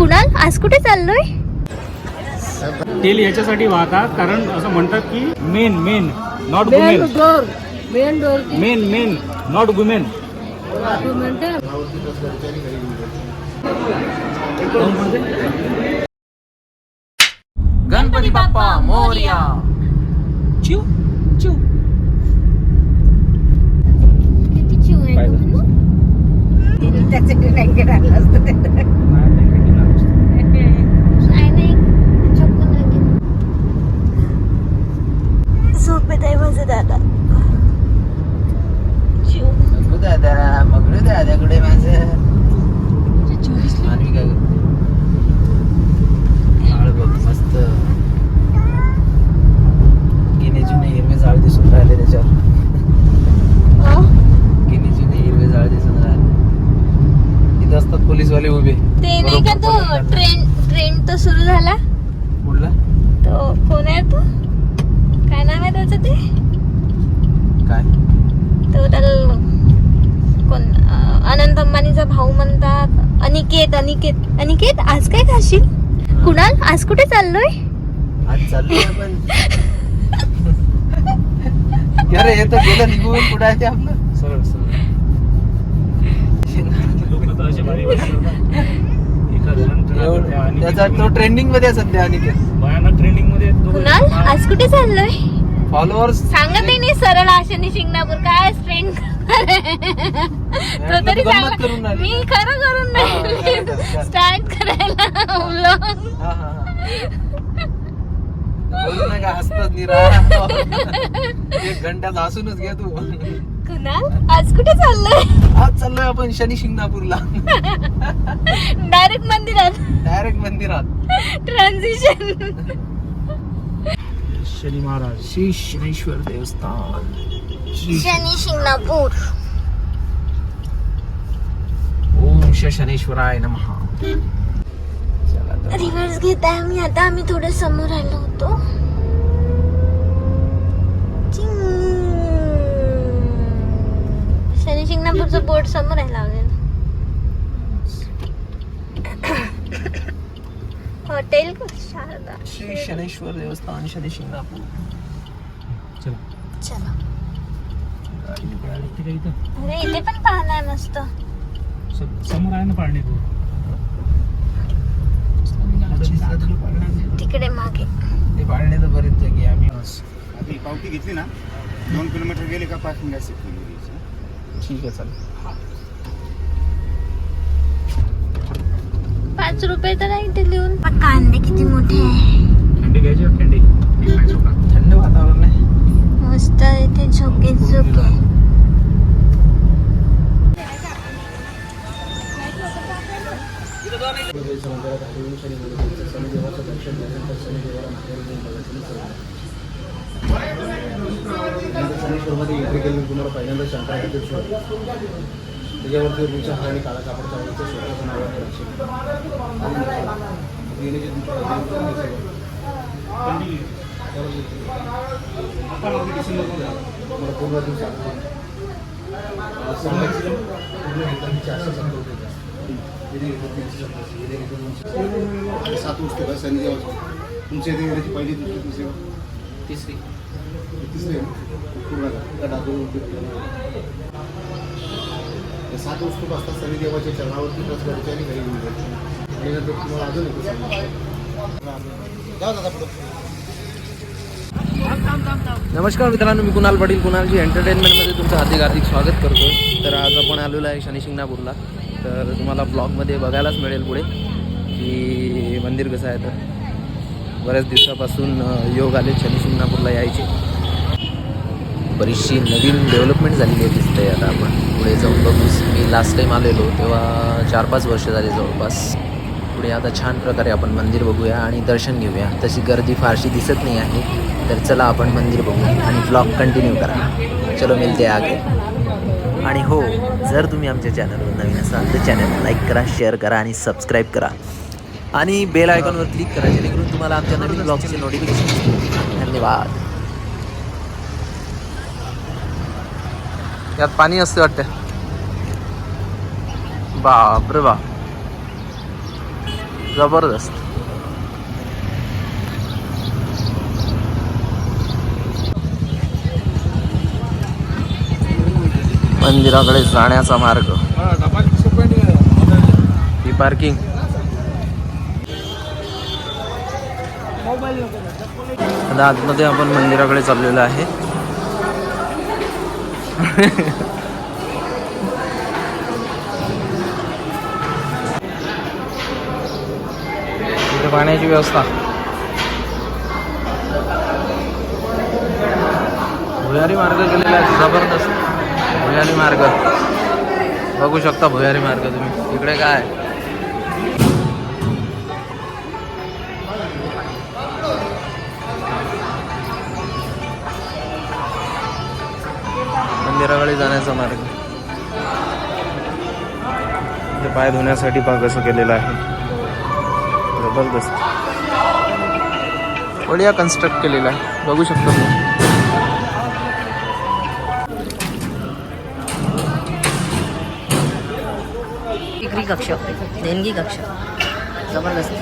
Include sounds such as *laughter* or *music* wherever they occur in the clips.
कुणाल? आज कुठे चाललोय? तेल याच्यासाठी वाहतात कारण असं म्हणतात की men men not women door men door men men not women Ganpati Bappa Morya. चिव चिव. किती चिव आहे? तो म्हणून? आहे ना एक झोपून राहिली. झोपेत आहे माझं दादा चिव दादा दादाकडे माझं? मानवी काय झाड बघ मस्त. गिने जुने हिरवे झाड दिसून राहिले त्याच्यावर. गिने जुने हिरवे झाड दिसून राहिले. इथं असतात पोलीसवाले उभे. ते नाही का तो ट्रेन ट्रेन तो सुरू झाला? कुठला? तो कोण आहे तो? नाव आहे त्याचं ते? काय? तो त्याला कोण अनंत अंबानीचा भाऊ म्हणतात. अनिकेत अनिकेत अनिकेत आज काय खाशील? कुणाल आज कुठे चाललोय? आज चाललोय आपण. अरे हे तर गेलं निघून कुठं आहे ते आपलं. सरळ सरळ. लोक तर असे भारी वाटतात. एका जण एवढं- आणि त्याचा तो ट्रेंडिंगमध्ये सध्या अनिकेत. ट्रेंडिंगमध्ये. कुणाल आज कुठे चाललोय? फॉलोअर्स सांगत नाही सरळ आशनी शिंगणापूर. काय ट्रेंड तो तरी गंमत राहिली. मी खरं करून हा, नाही. कर, कर. स्टार्ट करायला vlog. हा हा हा. बोलू नाही का हसतच निरा एक घंट्यात हसूनच घे तू. कुणाल आज कुठे चाललोय? आज चाललोय आपण शनी शिंगणापूरला. डायरेक्ट मंदिरात. डायरेक्ट मंदिरात. ट्रान्झिशन शनी महाराज श्री शनेश्वर देवस्थान श्री शनी शिंगणापूर ओम श शनेश्वराय नमः. रिव्हर्स घेत आहे आम्ही आता आम्ही थोडे समोर आलो होतो. शनी शिंगणापूरचं बोर्ड समोर आहे लावलेलं हॉटेल शारदा. श्री शनेश्वर देवस्थान शनी शिंगणापूर चला. चला. गाडी गाडी ते काय इथं? अरे इथे पण पाहणं आहे मस्त. स- समोर आहे ना पाळणे तिकडे मागे. ते पाळणे तर बरेच जागी आहे आम्ही आधी पावती घेतली ना? दोन किलोमीटर गेले का पार्किंग असेल ठीक आहे चालेल. पाच रुपये तर आहे इथे लिहून. कांदे किती मोठे आहे? थंडी घ्यायची थंडी. थंड वातावरण आहे. मस्त इथे झोके झोके. पहिल्यांदा शंकराचार्य शोध त्याच्यावरती रुचा हा आणि काळा कापड चावडीचं स्वतःचं नाव आला. तुम्हाला पूर्ण दिवस. सात वस्तू का? शनिदेवाची तुमच्या इथे येण्याची पहिली दुसरी तिसरी तिसरी. तिसरी? पूर्ण का? सात वस्तू असतात शनिदेवाच्या चरणावरती प्लस घरच्या आणि घरी घेऊन जायची. आणि नंतर तुम्हाला अजून एक जाऊ दादा नमस्कार मित्रांनो मी कुणाल पाटील कुणालजी एंटरटेनमेंटमध्ये तुमचं हार्दिक हार्दिक स्वागत करतो. तर आज आपण आलेलो आहे शनी शिंगणापूरला. तर तुम्हाला ब्लॉगमध्ये बघायलाच मिळेल पुढे की मंदिर कसं आहे तर. बऱ्याच दिवसापासून योग आले शनी शिंगणापूरला यायचे. बरीचशी नवीन डेव्हलपमेंट झालेली आहे दिसते आता आपण. पुढे जाऊन बघूच मी लास्ट टाईम आलेलो तेव्हा चार पाच वर्ष झाली जवळपास. पुढे आता छान प्रकारे आपण मंदिर बघूया आणि दर्शन घेऊया. तशी गर्दी फारशी दिसत नाही आहे तर चला आपण मंदिर बघूया आणि ब्लॉग कंटिन्यू करा. चलो मिलते आगे. आणि हो जर तुम्ही आमच्या चॅनलवर नवीन असाल तर चॅनल लाईक करा शेअर करा आणि सबस्क्राईब करा. आणि बेल आयकॉनवर क्लिक करा जेणेकरून तुम्हाला आमच्या नवीन ब्लॉगचे नोटिफिकेशन धन्यवाद. यात पाणी असते वाटतं. बापरे बाप जबरदस्त. मंदिराकडे जाण्याचा मार्ग. ही पार्किंग. आता आतमध्ये आपण मंदिराकडे चाललेलो आहे. पाण्याची व्यवस्था. भुयारी मार्ग केलेला आहे जबरदस्त. भुयारी मार्ग. बघू शकता भुयारी मार्ग तुम्ही. इकडे काय मंदिराकडे जाण्याचा मार्ग. इथे पाय धुण्यासाठी भाग असं केलेला आहे. जबरदस्त. बढिया कन्स्ट्रक्ट केलेला आहे. बघू शकतो तुम्ही. डिग्री कक्ष. देणगी कक्ष. जबरदस्त.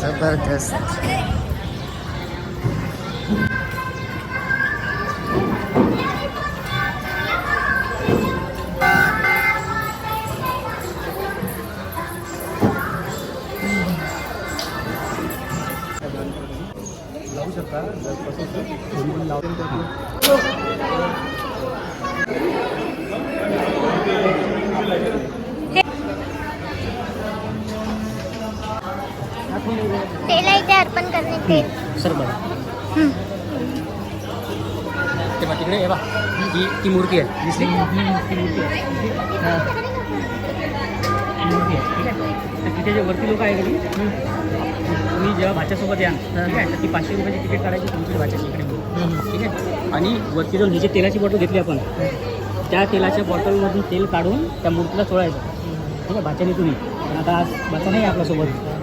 जबरदस्त तेल ते अर्पण करणे तेल सर बघा. तेव्हा तिकडे हे बा. ही ती मूर्ती आहे. दिसली? ती मूर्ती आहे. हा. ती मूर्ती आहे. ठीक आहे. तर तिथे जे वरती लोक आहे का नाही, तुम्ही जेव्हा भाच्यासोबत याल ठीक आहे तर ती पाचशे रुपयाची तिकीट काढायची तुमची भाच्याची इकडे. ठीक आहे? आणि वरती जाऊन ही जी तेलाची बॉटल घेतली आपण त्या तेलाच्या बॉटलमधून तेल काढून त्या मूर्तीला चोळायचं ठीक आहे भाच्याने तुम्ही. पण आता आज भाचा नाही आहे आपल्यासोबत.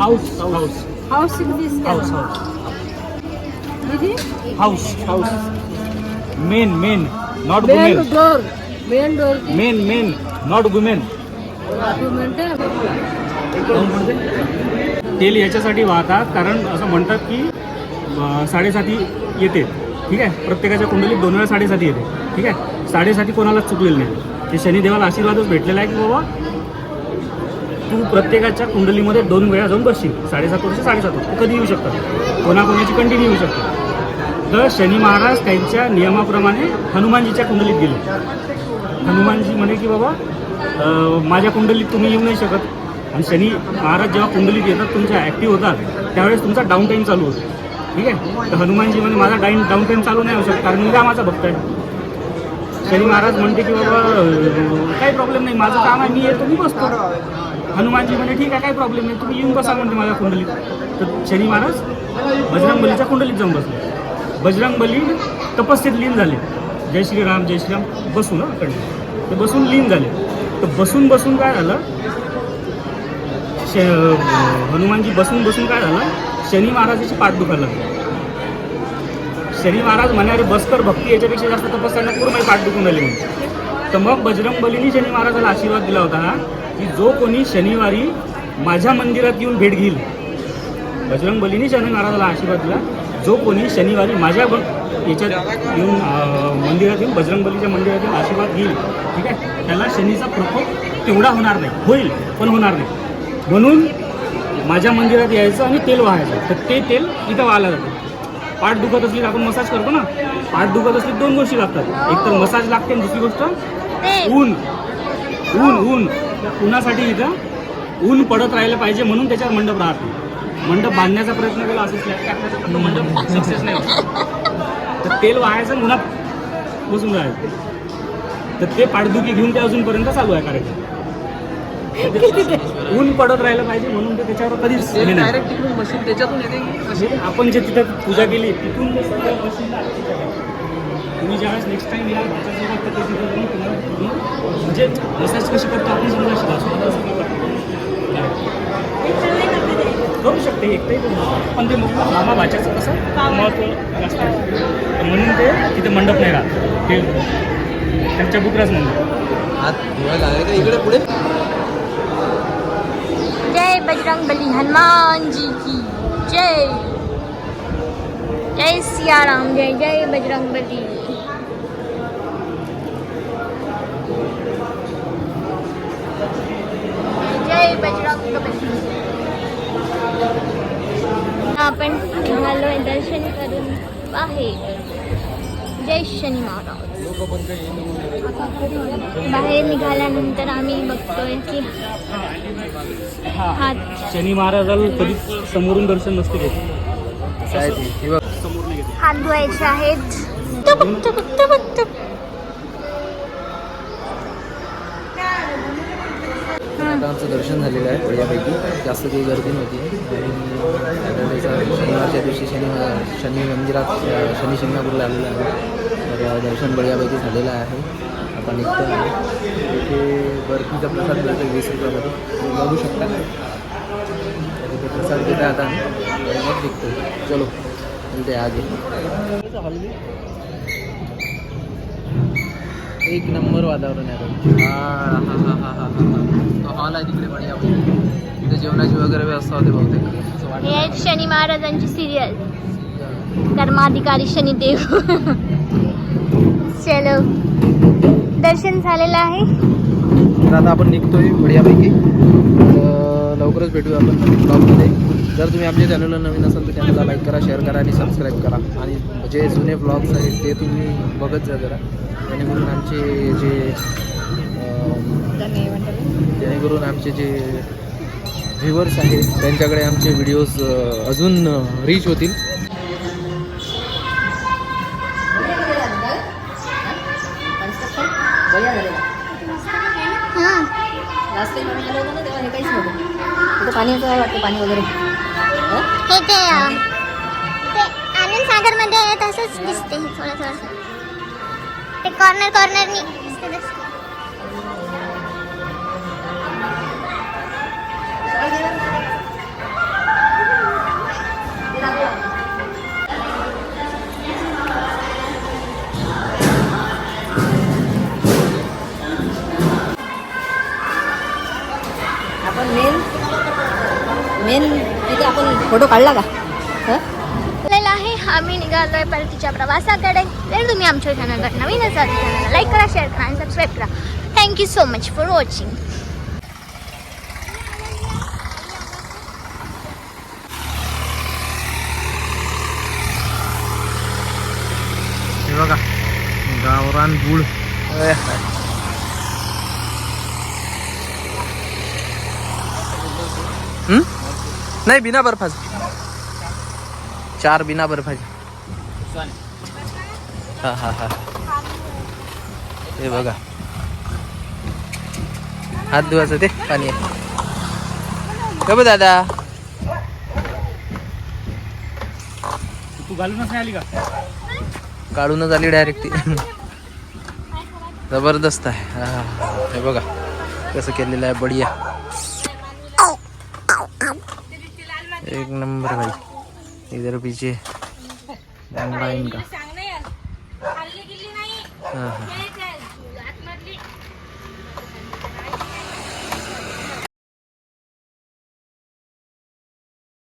हाऊस हाऊस हाऊस दिसते house house house house men men not women door men door men men not women तेल याच्यासाठी वाहतात कारण असं म्हणतात की साडेसाती येते. ठीक आहे? प्रत्येकाच्या कुंडलीत दोन वेळा साडेसाती येते. ठीक आहे? साडेसाती कोणालाच चुकलेली नाही. ते शनिदेवाला आशीर्वादच भेटलेला आहे की बाबा तू प्रत्येकाच्या कुंडलीमध्ये दोन वेळा जाऊन बसशील. साडेसात वर्ष साडेसात वर्ष. कधी येऊ शकतात कोणाकोणाची कंटिन्यू येऊ शकतात तर शनी महाराज त्यांच्या नियमाप्रमाणे हनुमानजीच्या कुंडलीत गेले. हनुमानजी म्हणे की बाबा माझ्या कुंडलीत तुम्ही येऊ नाही शकत. आणि शनी महाराज जेव्हा कुंडलीत येतात तुमच्या ॲक्टिव्ह होतात त्यावेळेस तुमचा डाऊन टाईम चालू होतो. ठीक आहे? तर हनुमानजी म्हणे माझा डाईन डाऊन टाईम चालू नाही होऊ शकत कारण मी रामाचा भक्त आहे. शनी महाराज म्हणते की बाबा काही प्रॉब्लेम नाही माझं काम आहे मी येतो मी बसतो. हनुमानजी म्हणे ठीक आहे काय प्रॉब्लेम नाही. तुम्ही येऊन बसा म्हणते माझ्या कुंडलीत. तर शनी महाराज बजरंग बलीच्या कुंडलीत जाऊन बसले. बजरंग बली तपस्येत लीन झाले. जय श्रीराम जय श्रीराम बसून ना कडे ते बसून लीन झाले. तर बसून बसून काय झालं? श हनुमानजी बसून बसून काय झालं? शनी महाराजाची पाठ दुखायला लागली. शनी महाराज म्हणे अरे बसकर भक्ती याच्यापेक्षा जास्त तपस्यांना पूर्ण पाठ दुखून आली म्हणून. तर मग बजरंग बलीनी शनी महाराजाला आशीर्वाद दिला होता की जो कोणी शनिवारी माझ्या मंदिरात येऊन भेट घेईल बजरंग बलीनी शनी महाराजाला आशीर्वाद दिला. जो कोणी शनिवारी माझ्या याच्यात येऊन मंदिरात येऊन बजरंग बलीच्या मंदिरात येऊन आशीर्वाद घेईल ठीक आहे? त्याला शनीचा प्रकोप तेवढा होणार नाही. होईल पण होणार नाही. म्हणून माझ्या मंदिरात यायचं आणि तेल वाहायचं. तर ते तेल इथं वाहायला जातं. पाठ दुखत असली तर आपण मसाज करतो ना? पाठ दुखत असली दोन गोष्टी लागतात. एक तर मसाज लागते आणि दुसरी गोष्ट ऊन. ऊन ऊन. त्या उन्हासाठी इथं ऊन पडत राहिलं पाहिजे म्हणून त्याच्यावर मंडप राहते. मंडप बांधण्याचा प्रयत्न केला असेल स्लॅब टाकण्याचा पण तो मंडप सक्सेस नाही होत. तर तेल वाहायचं उन्हात बसून राहायचं. तर ते पाठदुखी घेऊन ते अजूनपर्यंत चालू आहे कार्यक्रम. *laughs* ऊन पडत राहिलं पाहिजे म्हणून ते त्याच्यावर कधीच. डायरेक्ट मशीन त्याच्यातून येते आपण जे तिथं पूजा केली तिथून ते सगळं मशीनला आहे. तुम्ही ज्यावेळेस नेक्स्ट टाइम या भाच्यासोबत तर ते तिथं तुम्ही तुम्हाला पूर्ण म्हणजे मसाज कशी करतो आपण समजा शिका स्वतः सगळं करतो. करू शकते एकटाही करू शकते. पण ते मग मामा भाच्याचं कसं महत्त्व जास्त म्हणून ते तिथे मंडप नाही राहत. ते त्यांच्या बुकराच हात इकडे पुढे? जय बजरंग बली हनुमान जी की जय. जय सिया राम जय जय बजरंग बली जय बजरंग बली आपण निघालोय दर्शन बाहेर जय शनी महाराज. बाहेर निघाल्यानंतर आम्ही बघतोय की हात शनी महाराजाला कधीच समोरून दर्शन नसते घेत. हे समोर हात धुवायचे आहेत. तो दर्शन झालेलं आहे बढियापैकी जास्त काही गर्दी नव्हती. आणि शनिवारच्या दिवशी शनि शनी मंदिरात शनी शिंगणापूरला आलेलं आहे. तर दर्शन बढियापैकी झालेलं आहे. आता निघतो आहे तिथे बर्फीचा प्रसाद मिळतो वीस रुपयामध्ये. बघू शकता. तिथे प्रसाद घेता आता मग निघतो चलो ते आगे एक नंबर वातावरण आहे. हा हा हा हा हा हा. तो हॉल आहे तिकडे बढिया तिथे जेवणाची वगैरे व्यवस्था होते बहुतेक. हे आहेत शनी महाराजांची सिरियल धर्माधिकारी शनिदेव चलो. दर्शन झालेलं आहे. तर आता आपण निघतोय बढियापैकी. तर लवकरच भेटूया आपण ब्लॉगमध्ये जर तुम्ही आपल्या चॅनलला नवीन असाल तर चॅनलला लाईक करा शेअर करा आणि सबस्क्राईब करा. आणि जे जुने ब्लॉग्स आहेत ते तुम्ही बघत जा जरा. जेणेकरून आमचे जे जेणेकरून आमचे जे व्ह्युअर्स आहेत त्यांच्याकडे आमचे व्हिडिओज अजून रीच होतील. पाणी होतं वाटतं? पाणी वगैरे. ते आनंद सागरमध्ये तसंच दिसते थोडं थोडं. ते कॉर्नर कॉर्नरनी दिसते दिसते. आपण मेन मेन तिथे आपण फोटो काढला का? हं? आहे. आम्ही निघालोय परतीच्या प्रवासाकडे. जर तुम्ही आमच्या चॅनलवर नवीन असाल तर चॅनलला लाईक करा शेअर करा आणि सबस्क्राईब करा. Thank you so much for watching हे बघा गावरान गुळ. हं? नाही बिना बर्फाचं. चार बिना बर्फाचे. हा हा हा. हे बघा. हात धुवायचं ते पाणी. आहे बघ दादा. तू घालूनच आली का? काढूनच आली डायरेक्ट ती. जबरदस्त आहे. हा, हा, हा. हे बघा. कसं केलेलं आहे बढिया. एक नंबर भाई. इधर पीछे. लाइन का हाँ हाँ.